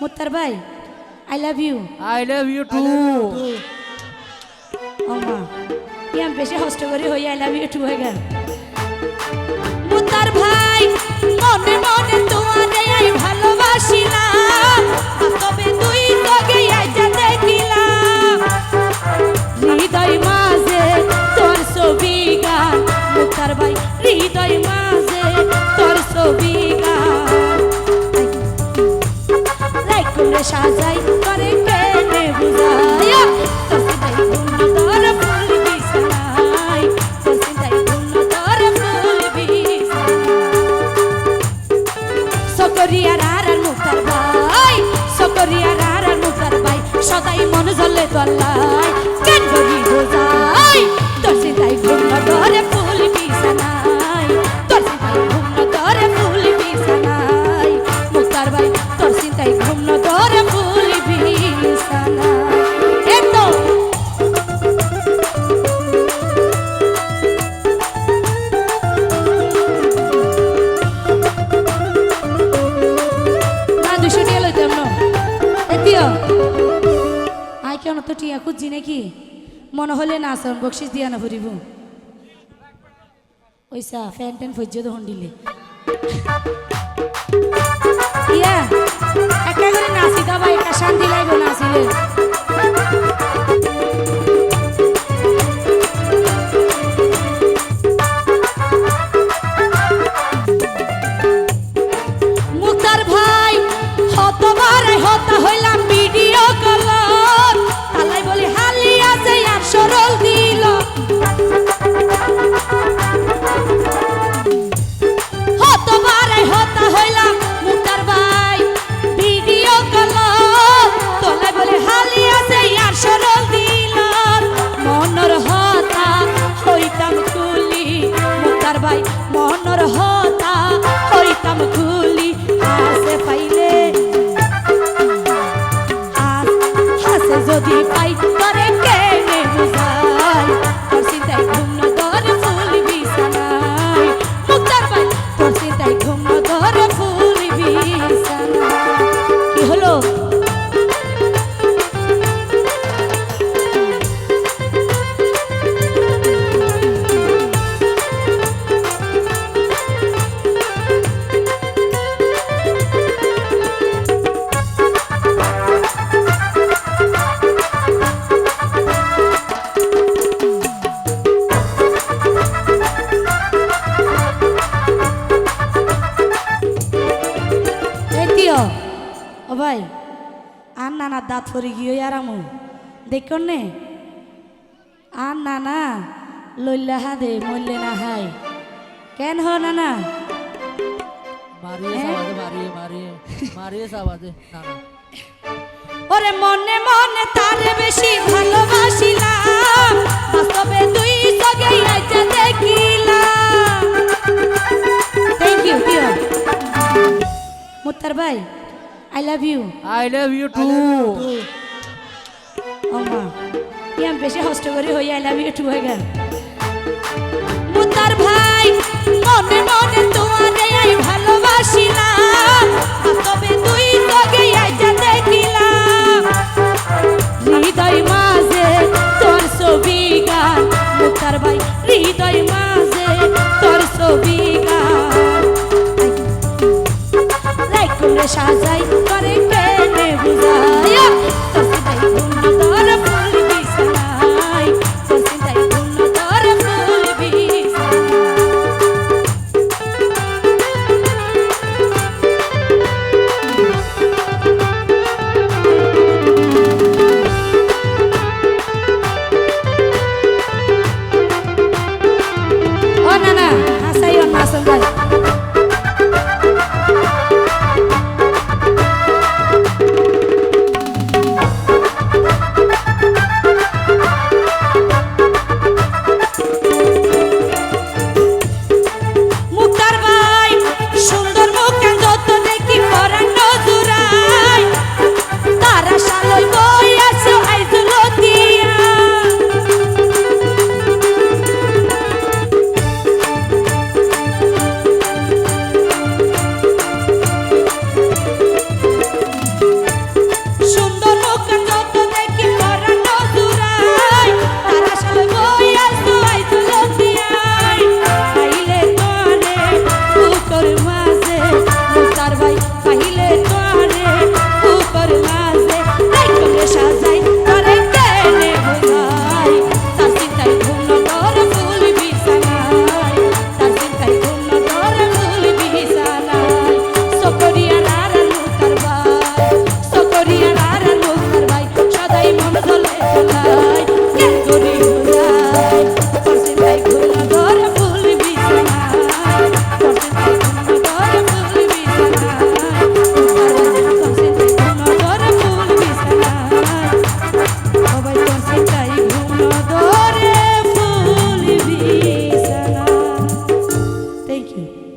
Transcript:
মুত্তার ভাই I love you I love you too ও মা কি আমি বেশি কষ্ট করি হই আই লাভ ইউ টু হয়ে গেল মুত্তার ভাই মনে মনে তোমারে আই ভালোবাসি না তবে দুই ভাই সকরিয়া রার মুক্তার ভাই সদাই মন জ্বলে তল্লাই কেন করি বোঝাই? তোর সিতাই ঘুম ধরে কেন তো টিয়া খুঁজছি নাকি? মনে হলে না আসন বকশিস দিয়া না ফুরিব ওইসা ফ্যান ট্যান ফুজ্য তো হন্ডিলে ইয়া একটা করে নাচি দাবা একটা শান্তি লাগবে নাচিলে। ভাই আর নানা দাঁত ফরি গিয়ে আরামু। দেখুন নে আর নানা লইলা হা দে মরলে না হাই কেন হ নানা? মারিয়ে সাবাদে মারিয়ে মারিয়ে মারিয়ে সাবাদে না না ওরে মনে মনে তারে বেশি ভালোবাসিলাম। বাস্তবে দুই সগে আইজা দেখিলাম। থ্যাংক ইউ মুত্তার ভাই I love you I love you too আমি বেশি কষ্ট করি হই আই লাভ ইউ টু হয়ে গেল মুতার ভাই মনে মনে তোমারে আই ভালোবাসিলাম তবে দুই তোকে আইজা দেখিলাম হৃদয় মাঝে তোর ছবি গান মুতার ভাই হৃদয় মাঝে তোর ছবি সাজাই করে কেনে বুঝাই।